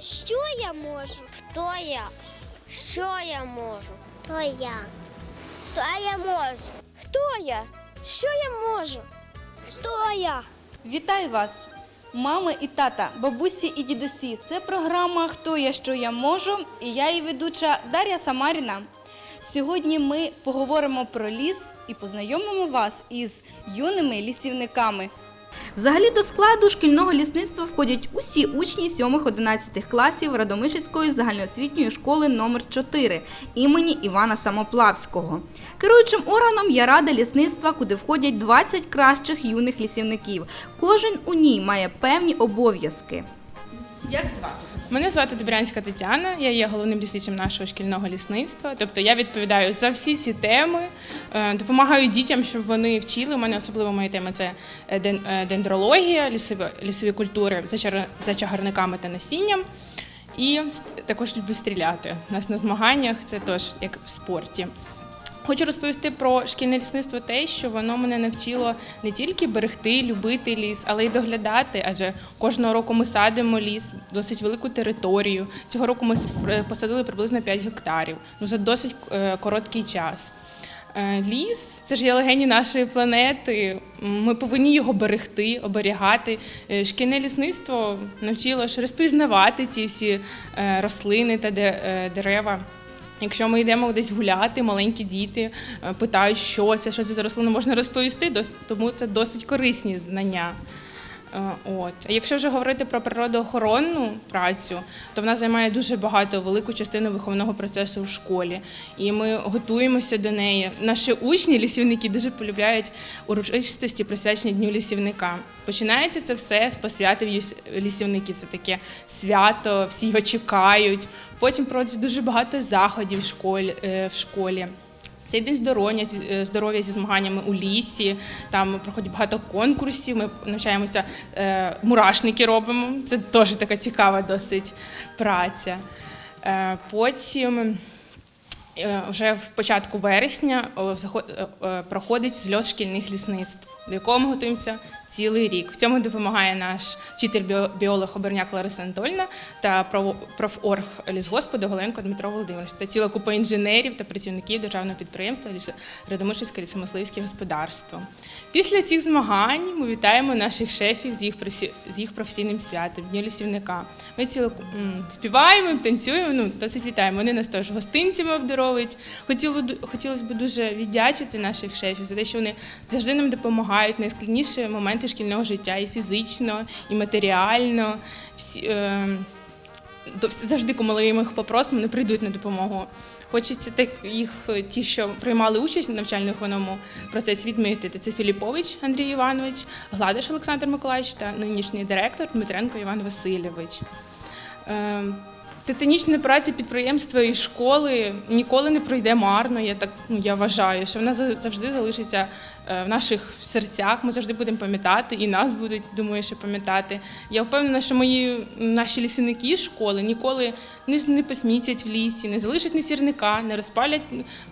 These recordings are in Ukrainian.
Що я можу? Хто я? Що я можу? Хто я? Що я можу? Хто я? Що я можу? Хто я? Вітаю вас! Мами і тата, бабусі і дідусі. Це програма Хто я, що я можу і я її ведуча Дар'я Самаріна. Сьогодні ми поговоримо про ліс і познайомимо вас із юними лісівниками. Взагалі до складу шкільного лісництва входять усі учні 7-11 класів Радомишицької загальноосвітньої школи номер 4 імені Івана Самоплавського. Керуючим органом є рада лісництва, куди входять 20 кращих юних лісівників. Кожен у ній має певні обов'язки. Як звати? Мене звати Добрянська Тетяна, я є головним лісничим нашого шкільного лісництва. Тобто я відповідаю за всі ці теми, е, допомагаю дітям, щоб вони вчили. У мене особливо мої теми це е, е, дендрологія, лісові, лісові культури за чагарниками та насінням. І також люблю стріляти. У нас на змаганнях це теж як в спорті. Хочу розповісти про шкільне лісництво те, що воно мене навчило не тільки берегти, любити ліс, але й доглядати. Адже кожного року ми садимо ліс, досить велику територію. Цього року ми е, посадили приблизно 5 гектарів ну, за досить е, короткий час. Е, Ліс це ж є легені нашої планети. Ми повинні його берегти, оберігати. Шкільне лісництво навчило ж розпізнавати ці всі рослини та де- дерева. Якщо ми йдемо десь гуляти, маленькі діти е, питають, що це, що це за рослина, можна розповісти, тому це досить корисні знання. Е, От. А якщо вже говорити про природоохоронну працю, то вона займає дуже багато велику частину виховного процесу в школі. І ми готуємося до неї. Наші учні, лісівники, дуже полюбляють урочистості, присвячені Дню лісівника. Починається це все з посвяти в юс- лісівники. Це таке свято, всі його чекають. Потім проводять дуже багато заходів в школі. Це йде здоров'я, е, здоров'я зі змаганнями у лісі. Там проходять багато конкурсів. Ми навчаємося, е, мурашники робимо. Це теж така цікава досить праця. Е, потім вже в початку вересня проходить зльот шкільних лісництв, до якого ми готуємося цілий рік. В цьому допомагає наш вчитель біо- біолог Оберняк Лариса Анатольна та профорг лісгоспу Доголенко Дмитро Володимирович та ціла купа інженерів та працівників державного підприємства Радомишльське лісомисливське господарство. Після цих змагань ми вітаємо наших шефів з їх з їх професійним святом, Дню лісівника. Ми ціло співаємо, танцюємо. Ну досить вітаємо. Вони нас теж гостинцями обдаровують. Хотіло хотілося б дуже віддячити наших шефів за те, що вони завжди нам допомагають в найскладніші моменти шкільного життя, і фізично, і матеріально. Всі, е, завжди, коли ми їх попросимо, вони прийдуть на допомогу. Хочеться так їх, е, ті, що приймали участь в навчально-виховному процесі, відмітити. Це Філіпович Андрій Іванович, Гладиш Олександр Миколаївич та нинішній директор Дмитренко Іван Васильович. Титанічна праця підприємства і школи ніколи не пройде марно. Я так ну, я вважаю, що вона за- завжди залишиться е, в наших серцях. Ми завжди будемо пам'ятати, і нас будуть, думаю, що пам'ятати. Я впевнена, що мої наші лісівники школи ніколи не, не посмітять в лісі, не залишать ні сірника, не розпалять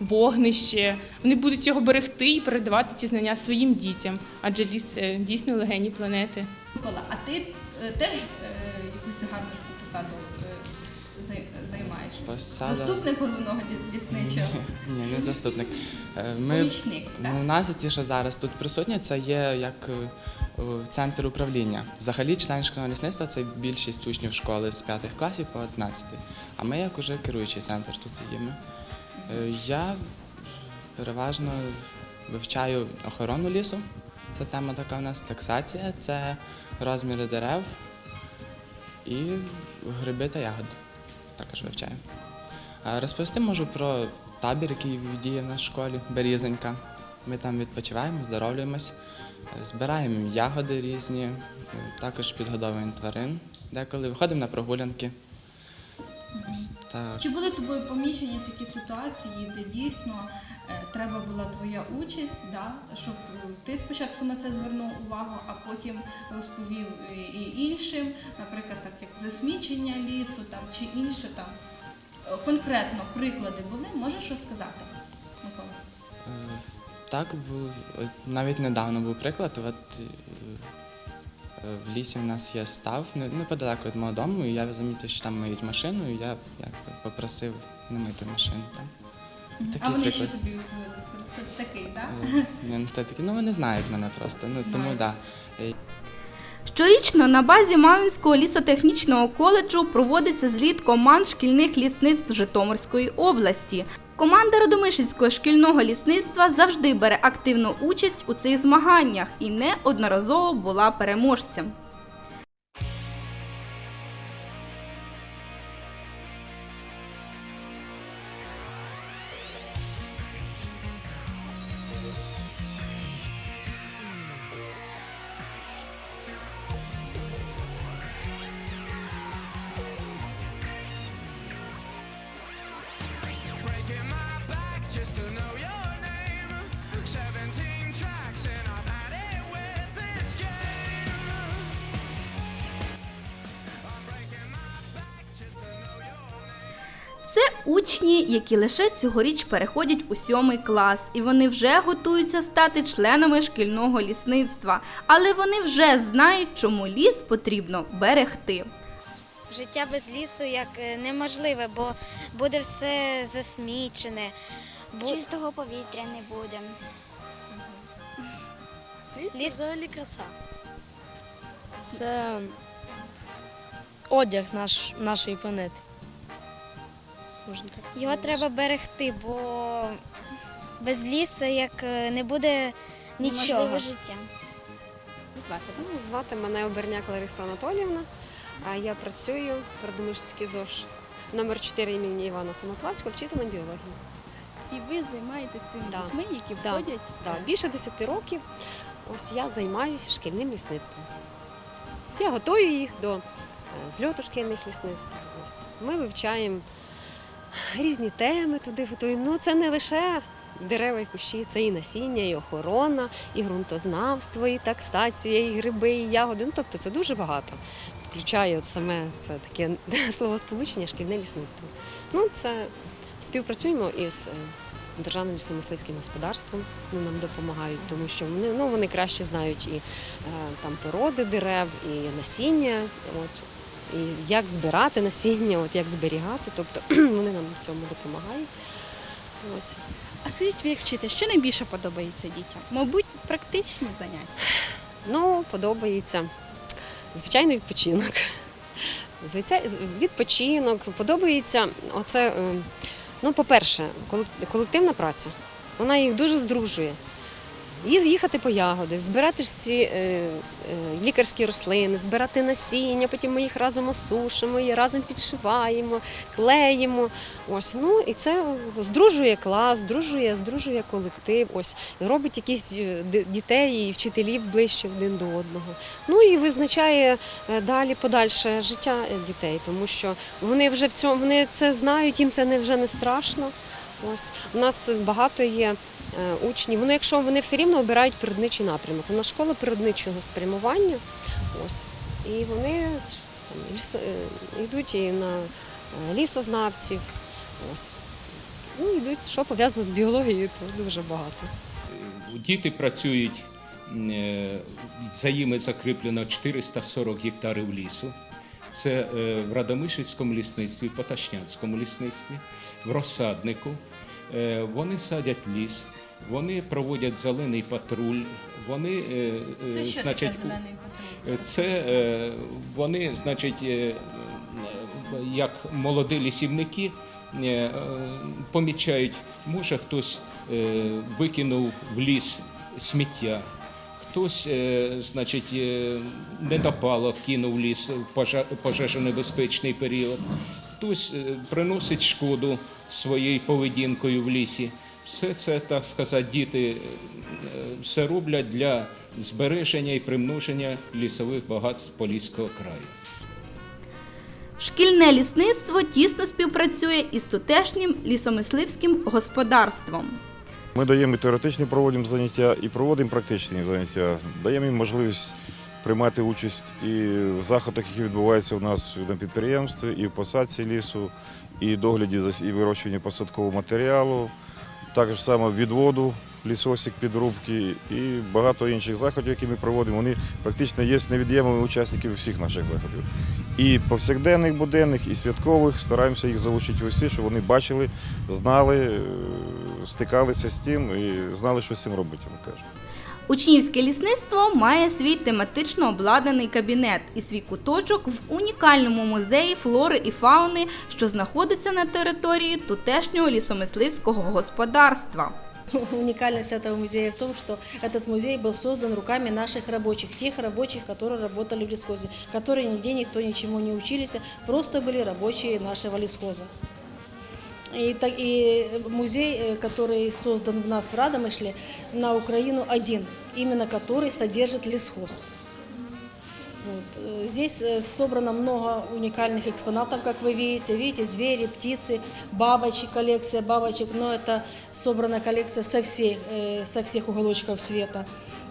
вогнище. Вони будуть його берегти і передавати ці знання своїм дітям, адже ліс це дійсно легені планети. Микола, а ти е, теж е, якусь гарну посаду? Посада. Заступник головного лісничого. Ні, не заступник. Е, Ми, Помічник, так? у нас ці, що зараз тут присутні, це є як е, центр управління. Взагалі, член шкільного лісництва це більшість учнів школи з 5 класів по 11. А ми як уже керуючий центр тут є. Ми. Е, Я переважно вивчаю охорону лісу. Це тема така у нас таксація, це розміри дерев і гриби та ягоди. Також вивчаю. Розповісти можу про табір, який діє в нашій школі, Берізенька. Ми там відпочиваємо, здоровлюємось, збираємо ягоди різні, також підгодовуємо тварин. Деколи виходимо на прогулянки. Так. Чи були тобою помічені такі ситуації, де дійсно е, треба була твоя участь, да? щоб е, ти спочатку на це звернув увагу, а потім розповів і, іншим, наприклад, так як засмічення лісу там, чи інше там. Е, Конкретно приклади були, можеш розказати? Микола? Е, Так, був, навіть недавно був приклад. От, В лісі в нас є став не- неподалеку від мого дому, і я замітив, що там миють машину, і я якби попросив не мити машину там. Такий А вони що приклад. тобі відповіли? Хто такий, так? Ну, не такі, ну вони знають мене просто. Ну тому Знають. да. Щорічно на базі Малинського лісотехнічного коледжу проводиться зліт команд шкільних лісництв Житомирської області. Команда Родомишинського шкільного лісництва завжди бере активну участь у цих змаганнях і неодноразово була переможцем. Учні, які лише цьогоріч переходять у сьомий клас, і вони вже готуються стати членами шкільного лісництва. Але вони вже знають, чому ліс потрібно берегти. Життя без лісу як е, неможливе, бо буде все засмічене. Чистого повітря не буде. Ліс це Ліс- взагалі краса. Це одяг наш, нашої планети. Можна так сказати. Його треба берегти, бо без лісу як е, не буде нічого. Неможливе життя. Мене звати мене Оберняк Лариса Анатоліївна. А я працюю в Родомишльській ЗОЖ номер 4 імені Івана Самокласького, вчителем біології. І ви займаєтеся цими Да. дітьми, які Да. входять. Да, більше 10 років ось я займаюся шкільним лісництвом. Я готую їх до е, зльоту шкільних лісництв. Ось. Ми вивчаємо різні теми туди готуємо. Ну, це не лише дерева і кущі, це і насіння, і охорона, і ґрунтознавство, і таксація, і гриби, і ягоди. Ну, тобто це дуже багато. Включає от саме це таке словосполучення шкільне лісництво. Ну, це співпрацюємо із е, державним лісомисливським господарством. Вони нам допомагають, тому що вони, ну, вони краще знають і е, там породи дерев, і насіння. От, і як збирати насіння, от як зберігати. Тобто вони нам в цьому допомагають. Ось. А скажіть, ви як вчите, що найбільше подобається дітям? Мабуть, практичні заняття. Ну, подобається. Звичайно, відпочинок. Звичай- Відпочинок, подобається оце. е, Ну, по-перше, колективна праця. Вона їх дуже здружує. Їхати по ягоди, збирати ж ці е, е, лікарські рослини, збирати насіння, потім ми їх разом осушимо, і разом підшиваємо, клеїмо. Ось, ну і це здружує клас, здружує, здружує колектив. Ось робить якісь е, дітей і вчителів ближче один до одного. Ну і визначає далі подальше життя дітей, тому що вони вже в цьому вони це знають, їм це не вже не страшно. Ось у нас багато є е, учнів. Вони, якщо вони все рівно обирають природничий напрямок. У нас школа природничого спрямування. Ось і вони там, е, йдуть і на е, лісознавців. Ось. Ну, йдуть, що пов'язано з біологією, то дуже багато. Діти працюють, за ними закріплено 440 гектарів лісу. Це е, в Радомишльському лісництві, Поташнянському лісництві, в розсаднику. Е, Вони садять ліс, вони проводять зелений патруль, вони, е, е, значить, патруль? це вони, значить, як молоді лісівники помічають, може хтось викинув в ліс сміття, хтось, е, значить, е, недопалок кинув ліс в пожежонебезпечний період, хтось е, приносить шкоду своєю поведінкою в лісі. Все це, так сказати, діти все роблять для збереження і примноження лісових багатств Поліського краю. Шкільне лісництво тісно співпрацює із тутешнім лісомисливським господарством. Ми даємо і теоретичні проводимо заняття і проводимо практичні заняття. Даємо їм можливість приймати участь і в заходах, які відбуваються у нас на підприємстві, і в посадці лісу, і догляді за і вирощуванні посадкового матеріалу, також саме відводу лісосік, підрубки і багато інших заходів, які ми проводимо. Вони практично є невід'ємними учасниками всіх наших заходів. І повсякденних, буденних, і святкових стараємося їх залучити усі, щоб вони бачили, знали, е, стикалися з тим і знали, що з цим робити, як кажуть. Учнівське лісництво має свій тематично обладнаний кабінет і свій куточок в унікальному музеї флори і фауни, що знаходиться на території тутешнього лісомисливського господарства. Уникальность этого музея в том, что этот музей был создан руками наших рабочих, тех рабочих, которые работали в лесхозе, которые нигде никто ничему не учились, просто были рабочие нашего лесхоза. И, так, и музей, э, который создан у нас в Радомышле, на Украину один, именно который содержит лесхоз. Вот. э, Здесь э, собрано много уникальных экспонатов, как вы видите. Видите, звери, птицы, бабочек, коллекция бабочек. Но это собрана коллекция со всех, э, со всех уголочков света.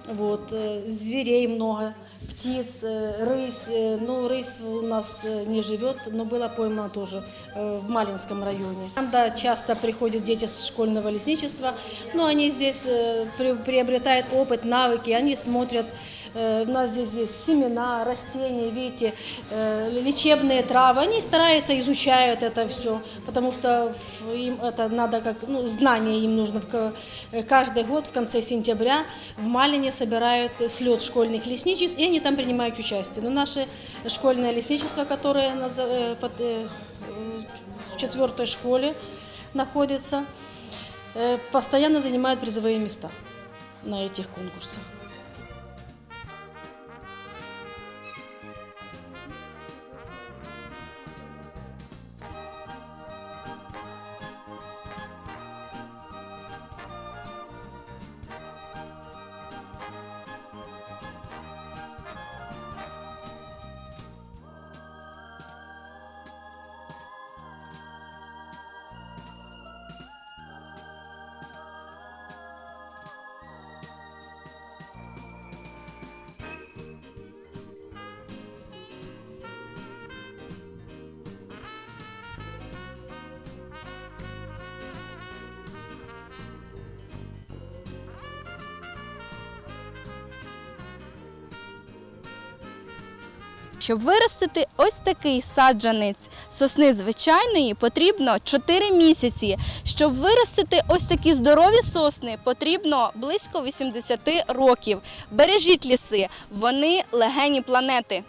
Вот. э, Зверей много, птиц, э, рысь. э, Ну, рысь у нас э, не живет, но была поймана тоже э, в Малинском районе. Там, да, часто приходят дети с школьного лесничества, но они здесь э, при- приобретают опыт, навыки, они смотрят Э, У нас здесь есть семена, растения, видите, э, лечебные травы. Они стараются, изучают это все, потому что в- им это надо как, ну, знания им нужно. В ка- э, Каждый год в конце сентября в Малине собирают слет школьных лесничеств, и они там принимают участие. Но наше школьное лесничество, которое наза- э, под, э, э, в четвертой школе находится, э, постоянно занимает призовые места на этих конкурсах. Щоб виростити ось такий саджанець сосни звичайної, потрібно 4 місяці. Щоб виростити ось такі здорові сосни, потрібно близько 80 років. Бережіть ліси, вони легені планети.